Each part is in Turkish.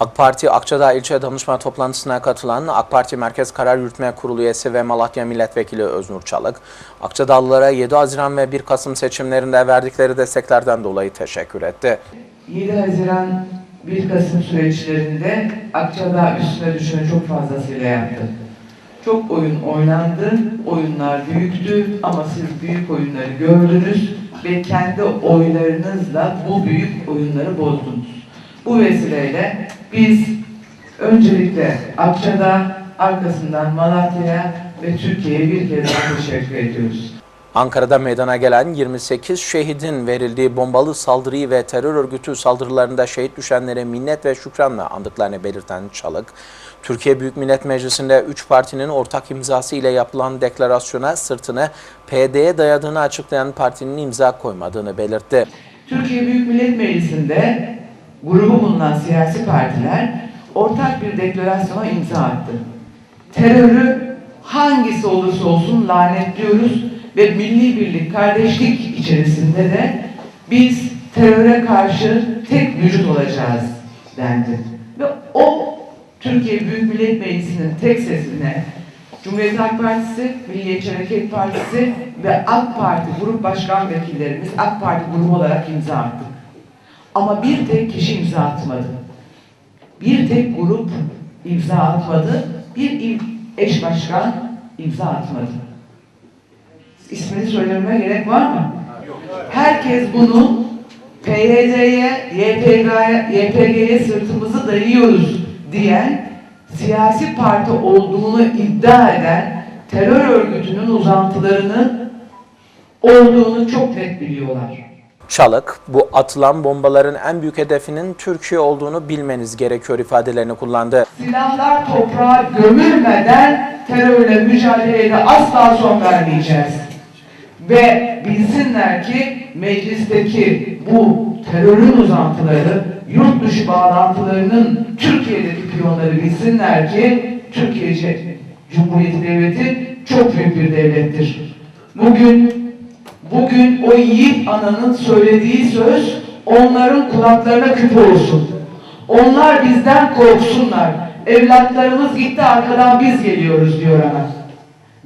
AK Parti Akçadağ İlçe Danışma Toplantısına katılan AK Parti Merkez Karar Yürütme Kurulu üyesi ve Malatya Milletvekili Öznur Çalık, Akçadağlılara 7 Haziran ve 1 Kasım seçimlerinde verdikleri desteklerden dolayı teşekkür etti. 7 Haziran 1 Kasım süreçlerinde Akçadağ üstüne düşeni çok fazlasıyla yaptı. Çok oyun oynandı, oyunlar büyüktü ama siz büyük oyunları gördünüz ve kendi oylarınızla bu büyük oyunları bozdunuz. Bu vesileyle biz öncelikle Akçadağ, arkasından Malatya'ya ve Türkiye'ye bir kez daha teşekkür ediyoruz. Ankara'da meydana gelen 28 şehidin verildiği bombalı saldırıyı ve terör örgütü saldırılarında şehit düşenlere minnet ve şükranla andıklarını belirten Çalık, Türkiye Büyük Millet Meclisi'nde 3 partinin ortak imzası ile yapılan deklarasyona sırtını PD'ye dayadığını açıklayan partinin imza koymadığını belirtti. Türkiye Büyük Millet Meclisi'nde grubu bulunan siyasi partiler ortak bir deklarasyona imza attı. Terörü hangisi olursa olsun lanetliyoruz ve milli birlik, kardeşlik içerisinde de biz teröre karşı tek vücut olacağız dendi. Ve o Türkiye Büyük Millet Meclisi'nin tek sesine Cumhuriyet Halk Partisi, Milliyetçi Hareket Partisi ve AK Parti grup başkan vekillerimiz AK Parti grubu olarak imza attık. Ama bir tek kişi imza atmadı. Bir tek grup imza atmadı. Bir il- eş başkan imza atmadı. İsmini söylememe gerek var mı? Herkes bunu PYD'ye, YPG'ye, sırtımızı dayıyoruz diyen siyasi parti olduğunu iddia eden terör örgütünün uzantılarını olduğunu çok net biliyorlar. Çalık, bu atılan bombaların en büyük hedefinin Türkiye olduğunu bilmeniz gerekiyor ifadelerini kullandı. Silahlar toprağa gömülmeden terörle mücadeleye de asla son vermeyeceğiz. Ve bilsinler ki meclisteki bu terörün uzantıları, yurt dışı bağlantılarının Türkiye'deki piyonları bilsinler ki Türkiye Cumhuriyeti Devleti çok büyük bir devlettir. Bugün bugün o yiğit ananın söylediği söz onların kulaklarına küpe olsun. Onlar bizden korksunlar. Evlatlarımız gitti arkadan biz geliyoruz diyor ana.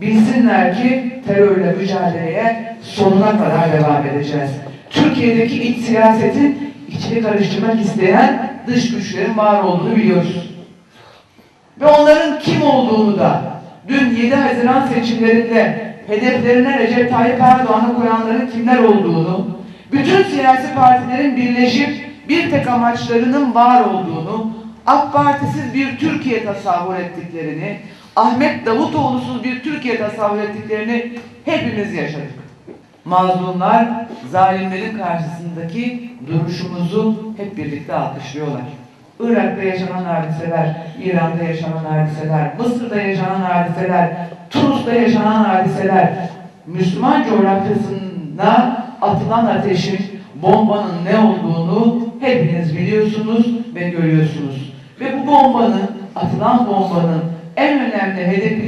Bilsinler ki terörle mücadeleye sonuna kadar devam edeceğiz. Türkiye'deki iç siyasetin içini karıştırmak isteyen dış güçlerin var olduğunu biliyoruz. Ve onların kim olduğunu da dün 7 Haziran seçimlerinde hedeflerine Recep Tayyip Erdoğan'ı koyanların kimler olduğunu, bütün siyasi partilerin birleşip bir tek amaçlarının var olduğunu, AK Partisiz bir Türkiye tasavvur ettiklerini, Ahmet Davutoğlu'suz bir Türkiye tasavvur ettiklerini hepimiz yaşadık. Mazlumlar, zalimlerin karşısındaki duruşumuzu hep birlikte alkışlıyorlar. Irak'ta yaşanan hadiseler, İran'da yaşanan hadiseler, Mısır'da yaşanan hadiseler, Tunus'ta yaşanan hadiseler, Müslüman coğrafyasında atılan ateşin, bombanın ne olduğunu hepiniz biliyorsunuz ve görüyorsunuz. Ve bu bombanın, atılan bombanın en önemli hedefinin